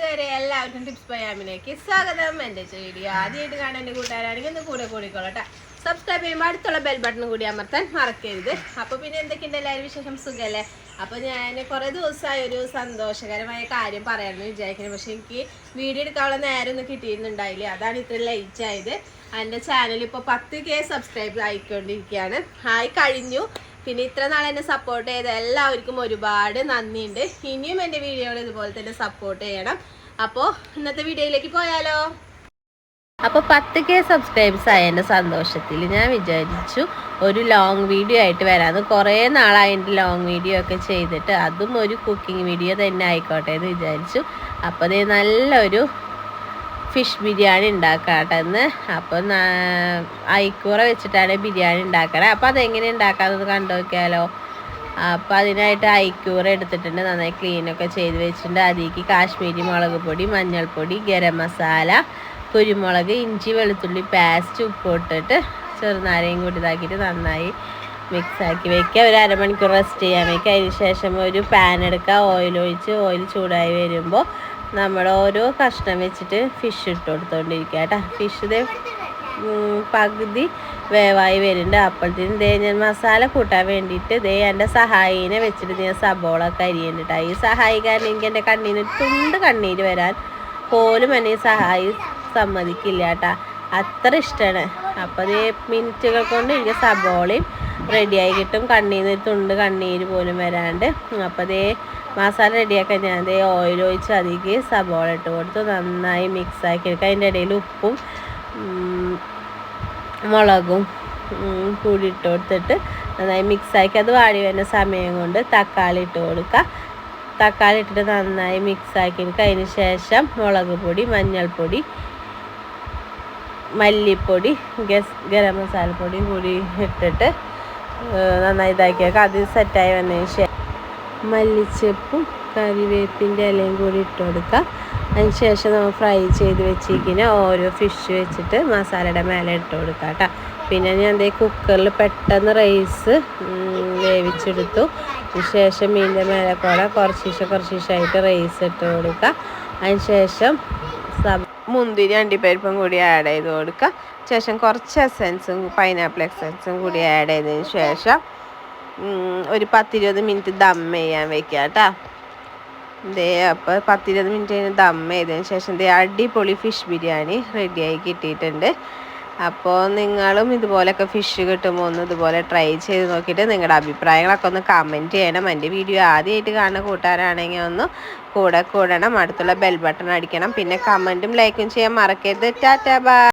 ഇതുവരെ എല്ലാവർക്കും ടിപ്സ് പയ്യാമിലേക്ക് സ്വാഗതം. എന്റെ വീഡിയോ ആദ്യമായിട്ട് കാണാൻ എന്റെ കൂട്ടുകാരാണെങ്കിൽ ഒന്ന് കൂടെ കൂടിക്കോളട്ടെ. സബ്സ്ക്രൈബ് ചെയ്യുമ്പോൾ അടുത്തുള്ള ബെൽ ബട്ടൺ കൂടി അമർത്താൻ മറക്കരുത്. അപ്പോൾ പിന്നെ എന്തൊക്കെയുണ്ട് എല്ലാവരും വിശേഷം? സുഖമല്ലേ അപ്പോൾ ഞാൻ കുറേ ദിവസമായി ഒരു സന്തോഷകരമായ കാര്യം പറയാമെന്ന് വിചാരിക്കുന്നത് പക്ഷേ എനിക്ക് വീഡിയോ എടുക്കാനുള്ള നേരം ഒന്നും കിട്ടിയിരുന്നുണ്ടായില്ല. അതാണ് ഇത്ര ലൈറ്റ് ആയത്. എന്റെ ചാനൽ ഇപ്പോൾ പത്ത് കെ സബ്സ്ക്രൈബ് ആയിക്കൊണ്ടിരിക്കുകയാണ്. ആയി കഴിഞ്ഞു. പിന്നെ ഇത്ര നാൾ എന്നെ സപ്പോർട്ട് ചെയ്ത എല്ലാവർക്കും ഒരുപാട് നന്ദിയുണ്ട്. ഇനിയും എന്റെ വീഡിയോകൾ ഇതുപോലെ തന്നെ സപ്പോർട്ട് ചെയ്യണം. അപ്പോൾ ഇന്നത്തെ വീഡിയോയിലേക്ക് പോയാലോ? അപ്പോൾ പത്ത് കെ സബ്സ്ക്രൈബ്സ് ആയ എന്റെ സന്തോഷത്തിൽ ഞാൻ വിചാരിച്ചു ഒരു ലോങ് വീഡിയോ ആയിട്ട് വരാമെന്ന് കുറേ നാളായി എന്റെ ലോങ് വീഡിയോ ഒക്കെ ചെയ്തിട്ട്. അതും ഒരു കുക്കിംഗ് വീഡിയോ തന്നെ ആയിക്കോട്ടെ എന്ന് വിചാരിച്ചു. അപ്പോൾ അതേ നല്ലൊരു ഫിഷ് ബിരിയാണി ഉണ്ടാക്കാട്ടെന്ന് അപ്പം അപ്പോൾ ഐക്കൂറ വെച്ചിട്ടാണ് ബിരിയാണി ഉണ്ടാക്കണേ. അപ്പം അതെങ്ങനെ ഉണ്ടാക്കാമെന്ന് കണ്ടു നോക്കിയാലോ. അപ്പം അതിനായിട്ട് ഐക്കൂറ എടുത്തിട്ടുണ്ട്. നന്നായി ക്ലീനൊക്കെ ചെയ്ത് വെച്ചിട്ടുണ്ട്. അതിലേക്ക് കാശ്മീരി മുളക് പൊടി മഞ്ഞൾപ്പൊടി ഗരം മസാല കുരുമുളക് ഇഞ്ചി വെളുത്തുള്ളി പേസ്റ്റ് ഉപ്പ് ഇട്ടിട്ട് ചെറുനാരയും കൂടി ഇതാക്കിയിട്ട് നന്നായി മിക്സ് ആക്കി വെക്കുക. ഒരു അരമണിക്കൂർ റെസ്റ്റ് ചെയ്യാൻ വെക്കുക. അതിന് ശേഷം ഒരു പാൻ എടുക്കുക. ഓയിൽ ഒഴിച്ച് ഓയിൽ ചൂടായി വരുമ്പോൾ നമ്മൾ ഓരോ കഷ്ണം വെച്ചിട്ട് ഫിഷ് ഇട്ട് കൊടുത്തോണ്ടിരിക്കുക കേട്ടോ ഫിഷ് ഇതേ പകുതി വേവായി വരുന്നുണ്ട്. അപ്പോഴത്തേനും ദേ ഞാൻ മസാല കൂട്ടാൻ വേണ്ടിയിട്ട് ദേ എന്റെ സഹായിനെ വെച്ചിട്ട് ഞാൻ സബോള കരിയുന്നുണ്ട് ഈ സഹായിക്കാരൻ എനിക്ക് എന്റെ കണ്ണീന് തുണ്ട് കണ്ണീര് വരാൻ പോലും എന്നെ സഹായി സമ്മതിക്കില്ല കേട്ടാ അത്ര ഇഷ്ടമാണ് അപ്പോൾ അതേ മിനിറ്റുകൾ കൊണ്ട് എനിക്ക് സബോളയും റെഡിയായി കിട്ടും. കണ്ണീന്ന് തുണ്ട് കണ്ണീര് പോലും വരാണ്ട്. അപ്പോൾ അതേ മസാല റെഡിയാക്കാൻ ഞാൻ അതേ ഓയിൽ ഒഴിച്ച് അതിലേക്ക് സബോള ഇട്ട് കൊടുത്ത്. നന്നായി മിക്സ് ആക്കി എടുക്കുക അതിന്റെ ഇടയിൽ ഉപ്പും മുളകും കൂടി ഇട്ട് കൊടുത്തിട്ട് നന്നായി മിക്സ് ആക്കി. അത് വാടി വരുന്ന സമയം കൊണ്ട് തക്കാളി ഇട്ട് കൊടുക്കുക തക്കാളി ഇട്ടിട്ട് നന്നായി മിക്സ് ആക്കി എടുക്കുക അതിന് ശേഷം മുളക് പൊടി മഞ്ഞൾപ്പൊടി മല്ലിപ്പൊടി ഗസ് ഗരം മസാലപ്പൊടി കൂടി ഇട്ടിട്ട് നന്നായി ഇതാക്കി വെക്കുക അത് സെറ്റായി വന്നതിന് ശേഷം മല്ലിച്ചപ്പും കറിവേപ്പിന്റെ ഇലയും കൂടി ഇട്ട് കൊടുക്കുക. അതിന് ശേഷം നമ്മൾ ഫ്രൈ ചെയ്ത് വെച്ചിരിക്കുന്ന ഓരോ ഫിഷ് വെച്ചിട്ട് മസാലയുടെ മേലെ ഇട്ട് കൊടുക്കുക കേട്ടോ. പിന്നെ ഞാൻ അതേ കുക്കറിൽ പെട്ടെന്ന് റൈസ് വേവിച്ചെടുത്തു. ശേഷം മീനിന്റെ മേലെ കൂടെ കുറച്ച് കുറച്ചീശായിട്ട് റൈസ് ഇട്ട് കൊടുക്കുക. അതിന് ശേഷം സബ് മുന്തിരി അണ്ടിപ്പരിപ്പും കൂടി ആഡ് ചെയ്ത് കൊടുക്കുക. ശേഷം കുറച്ച് എസൻസും പൈനാപ്പിൾ എസൻസും കൂടി ആഡ് ചെയ്തതിന് ശേഷം ഒരു പത്തിരുപത് മിനിറ്റ് ദം ചെയ്യാൻ വെക്കുക കേട്ടോ. ദേ അപ്പോൾ പത്തിരുപത് മിനിറ്റ് കഴിഞ്ഞ് ദം ചെയ്തതിന് ശേഷം ദേ അടിപൊളി ഫിഷ് ബിരിയാണി റെഡിയായി കിട്ടിയിട്ടുണ്ട്. അപ്പോൾ നിങ്ങളും ഇതുപോലൊക്കെ ഫിഷ് കിട്ടുമ്പോൾ ഒന്ന് ഇതുപോലെ ട്രൈ ചെയ്ത് നോക്കിയിട്ട് നിങ്ങളുടെ അഭിപ്രായങ്ങളൊക്കെ ഒന്ന് കമന്റ് ചെയ്യണം. എന്റെ വീഡിയോ ആദ്യമായിട്ട് കാണുന്ന കൂട്ടുകാരാണെങ്കിൽ ഒന്ന് കൂടെ കൂടണം. അടുത്തുള്ള ബെൽ ബട്ടൺ അടിക്കണം. പിന്നെ കമന്റും ലൈക്കും ചെയ്യാൻ മറക്കരുത്. Tata bye